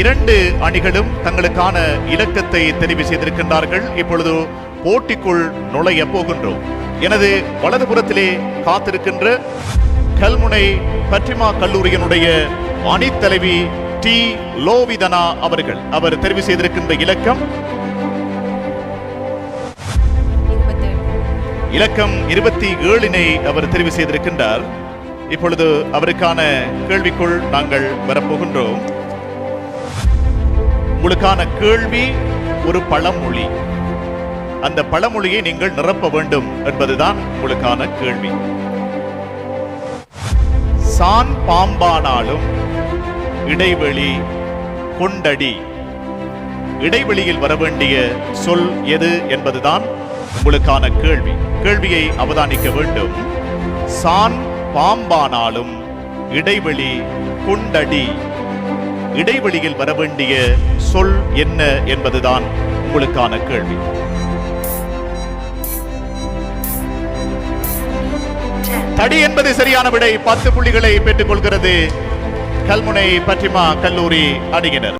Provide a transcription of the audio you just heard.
இரண்டு அணிகளும் தங்களுக்கான இலக்கத்தை தெரிவு செய்திருக்கின்றார்கள். இப்பொழுது போட்டிக்குள் நுழைய போகின்றோம். எனது வலதுபுறத்திலே காத்திருக்கின்ற கல்முனை பற்றிமா கல்லூரியினுடைய அணித்தலைவி டி. லோவிதனா அவர்கள். அவர் தெரிவு செய்திருக்கின்ற இலக்கம் இலக்கம் இருபத்தி ஏழினை அவர் தெரிவு செய்திருக்கின்றார். இப்பொழுது அவருக்கான கேள்விக்குள் நாங்கள் வரப்போகின்றோம். உங்களுக்கான கேள்வி ஒரு பழமொழி. அந்த பழமொழியை நீங்கள் நிரப்ப வேண்டும் என்பதுதான் உங்களுக்கான கேள்வி. சான் பாம்பானாலும் இடைவெளி கொண்டடி. இடைவெளியில் வர வேண்டிய சொல் எது என்பதுதான் உங்களுக்கான கேள்வி. கேள்வியை அவதானிக்க வேண்டும். சான் பாம்பானாலும் இடைவெளி குண்டடி. இடைவெளியில் வர வேண்டிய சொல் என்ன என்பதுதான் உங்களுக்கான கேள்வி. தடி என்பது சரியான விடை. பத்து புள்ளிகளை பெற்றுக் கொள்கிறது கல்முனை பற்றிமா கல்லூரி அணியினர்.